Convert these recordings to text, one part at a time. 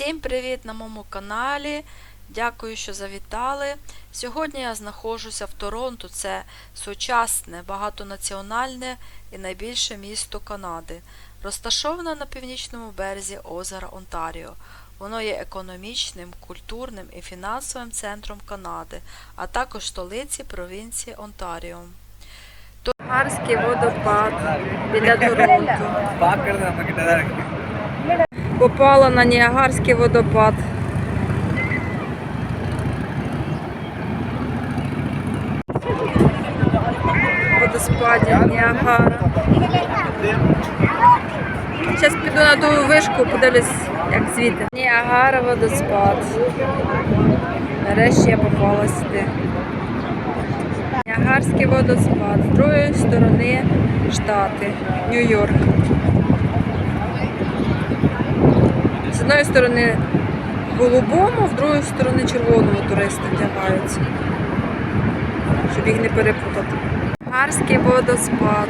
Всім привіт на моєму каналі. Дякую, що завітали. Сьогодні я знаходжуся в Торонто. Це сучасне, багатонаціональне і найбільше місто Канади. Розташоване на північному березі озера Онтаріо. Воно є економічним, культурним і фінансовим центром Канади, а також столиці провінції Онтаріо. Гарський водопад біля Торонто попала на Ніагарський водопад. Водоспаді Ніагара. Зараз піду на ту вишку, подивлюсь, як звідти. Ніагара водоспад. Нарешті я попала сюди. Ніагарський водоспад з другої сторони штати Нью-Йорк. Одної сторони голубому, з другої сторони червоному туристи вдягаються, щоб їх не перепутати. Гарський водоспад.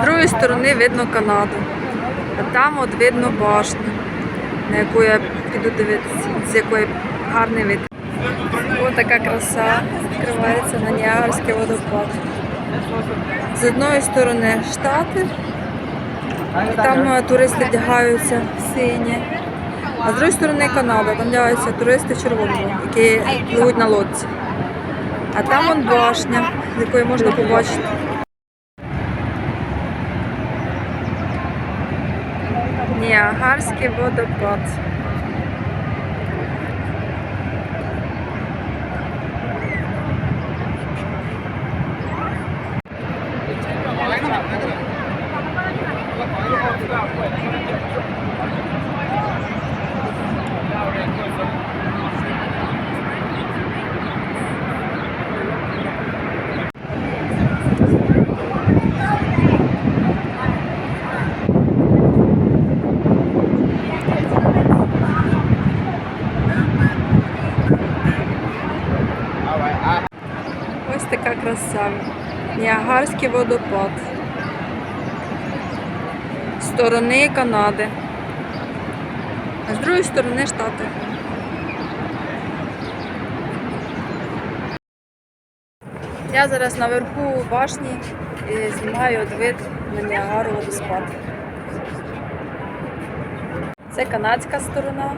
З другої сторони видно Канаду. А там от видно башню, на яку я піду дивитися, з якої гарний вид. Ось така краса відкривається на Ніагарський водопад. З одної сторони Штати, і там е, туристи вдягаються сині. А з іншої сторони Канада, там вдягаються туристи в червоному, які пливуть на лодці. А там вон башня, з якої можна побачити. Ніагарський водопад. Така краса. Ніагарський водопад. Сторони Канади. А з другої сторони Штати. Я зараз наверху башні і знімаю от вид на Ніагару водоспад. Це канадська сторона.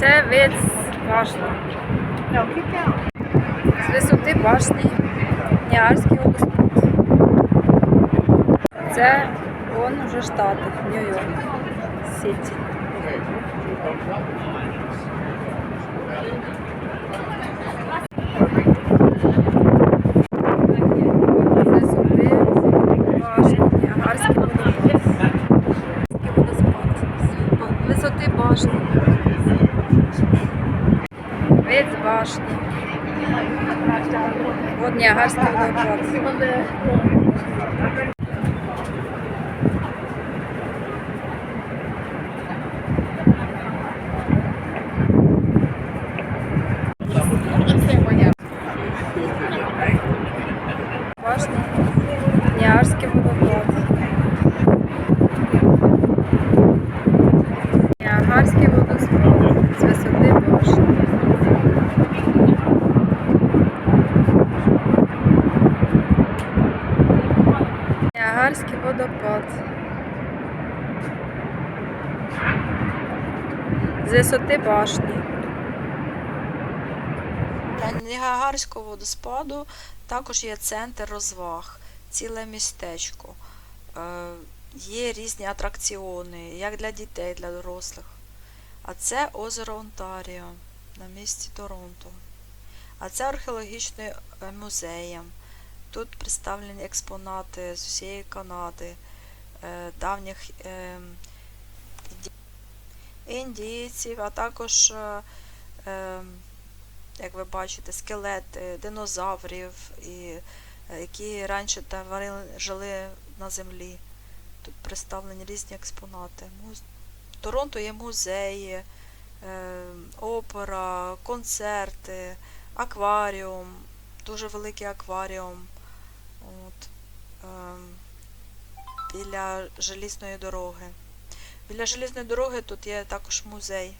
Це вид з. З висоти башні Ніарський водоспад. Це вон вже штати, Нью-Йорк Сіті. З висоти башні Ніагарський водоспад. водоспад. З висоти башні. Вид з башні. Вот Ніагарський водопад. Башня. Ніагарський водопад. Ніагарський водоспад. З висоти башні. Ніагарський водопад. З висоти башні. Для Ніагарського водоспаду також є центр розваг, ціле містечко. Е, Є різні атракціони, як для дітей, для дорослих. А це озеро Онтаріо на місці Торонто. А це археологічний е, музей. Тут представлені експонати з усієї Канади, е, давніх е, індійців, а також, е, як ви бачите, скелети динозаврів, які раніше жили на землі. Тут представлені різні експонати. В Торонто є музеї, опера, концерти, акваріум, дуже великий акваріум. От. ем, біля желізної дороги. Біля желізної дороги тут є також музей.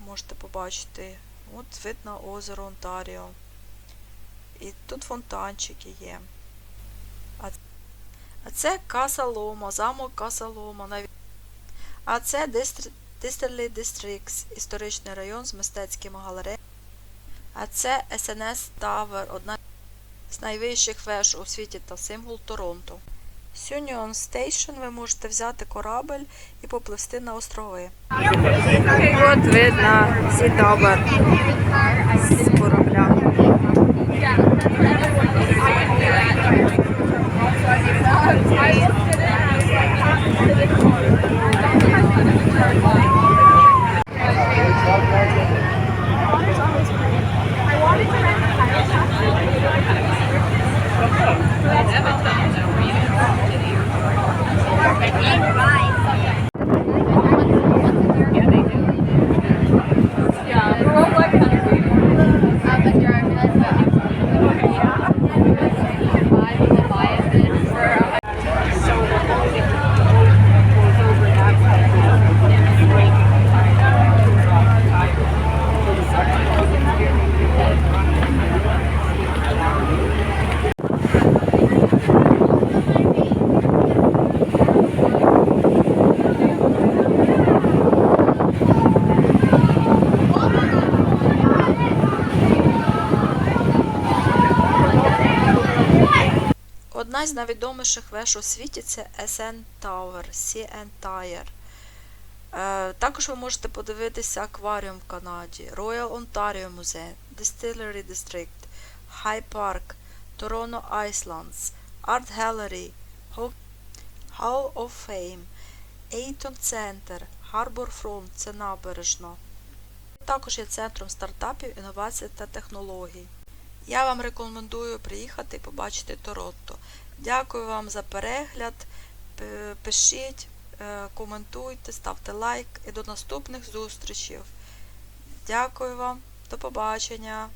Можете побачити. От вид на озеро Онтаріо. І тут фонтанчики є. А, це Каса Лома, замок Каса Лома. А це Дистерлі Дистрикс, історичний район з мистецькими галереями. А це СНС Тавер, одна з найвищих веж у світі та символ Торонто. З Union Station ви можете взяти корабель і попливсти на острови. От видно Сі Тавер з корабля. Одна з найвідоміших веж у світі це SN Tower, CN Tower. Е, також ви можете подивитися акваріум в Канаді, Royal Ontario Museum, Distillery District, High Park, Toronto Islands, Art Gallery, Hall of Fame, Eaton Center, Harbor Front – це набережно. Також є центром стартапів, інновацій та технологій. Я вам рекомендую приїхати і побачити Торонто. Дякую вам за перегляд. Пишіть, е, коментуйте, ставте лайк і до наступних зустрічей. Дякую вам, до побачення!